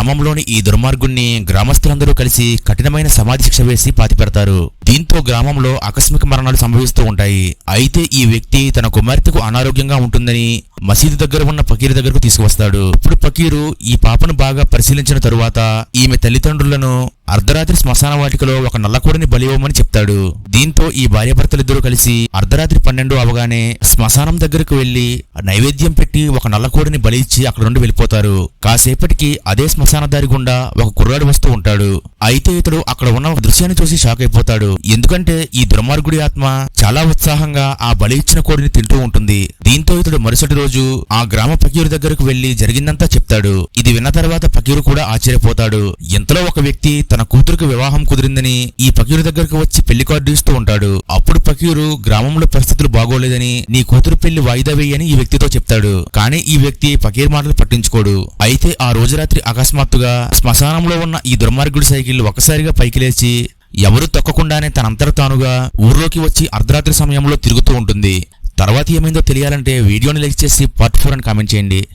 గ్రామంలోని ఈ దుర్మార్గుణ్ణి గ్రామస్తులందరూ కలిసి కఠినమైన సమాధి శిక్ష వేసి పాతిపెడతారు దీంతో గ్రామంలో ఆకస్మిక మరణాలు సంభవిస్తూ ఉంటాయి. అయితే ఈ వ్యక్తి తన కుమార్తెకు అనారోగ్యంగా ఉంటుందని మసీదు దగ్గర ఉన్న పకీరు దగ్గరకు తీసుకువస్తాడు. ఇప్పుడు పకీరు ఈ పాపను బాగా పరిశీలించిన తరువాత ఈమె తల్లిదండ్రులను అర్ధరాత్రి శ్మశాన వాటికలో ఒక నల్లకూడని బలి ఇవ్వమని చెప్తాడు. దీంతో ఈ భార్యాభర్తలిద్దరూ కలిసి అర్ధరాత్రి పన్నెండు అవగానే శ్మశానం దగ్గరకు వెళ్ళి నైవేద్యం పెట్టి ఒక నల్లకోడిని బలి ఇచ్చి అక్కడ నుండి వెళ్ళిపోతారు. కాసేపటికి అదే శ్మశాన దారి గుండా ఒక కుర్రాడు వస్తూ ఉంటాడు. అయితే ఇతడు అక్కడ ఉన్న దృశ్యాన్ని చూసి షాక్ అయిపోతాడు. ఎందుకంటే ఈ దుర్మార్గుడి ఆత్మ చాలా ఉత్సాహంగా ఆ బలి ఇచ్చిన కోడిని తింటూ ఉంటుంది. దీంతో ఇతడు మరుసటి రోజు ఆ గ్రామ పకీరు దగ్గరకు వెళ్ళి జరిగిందంతా చెప్తాడు. ఇది విన్న తర్వాత పకీరు కూడా ఆశ్చర్యపోతాడు. ఇంతలో ఒక వ్యక్తి తన కూతురుకు వివాహం కుదిరిందని ఈ పకీరు దగ్గరకు వచ్చి పెళ్ళి కార్డు ఇస్తూ ఉంటాడు. అప్పుడు పకీరు గ్రామంలో పరిస్థితులు బాగోలేదని నీ కూతురు పెళ్ళి వాయిదా వేయని ఈ వ్యక్తితో చెప్తాడు. కానీ ఈ వ్యక్తి పకీర్ మాటలు పట్టించుకోడు. అయితే ఆ రోజు రాత్రి అకస్మాత్తుగా శ్మశానంలో ఉన్న ఈ దుర్మార్గుడి సైకిల్ ఒకసారిగా పైకి లేచి ఎవరు తొక్కకుండానే తనంతట తానుగా ఊర్లోకి వచ్చి అర్ధరాత్రి సమయంలో తిరుగుతూ ఉంటుంది. తర్వాత ఏమైందో తెలియాలంటే వీడియోని లైక్ చేసి పార్ట్ ఫోర్ అని కామెంట్ చేయండి.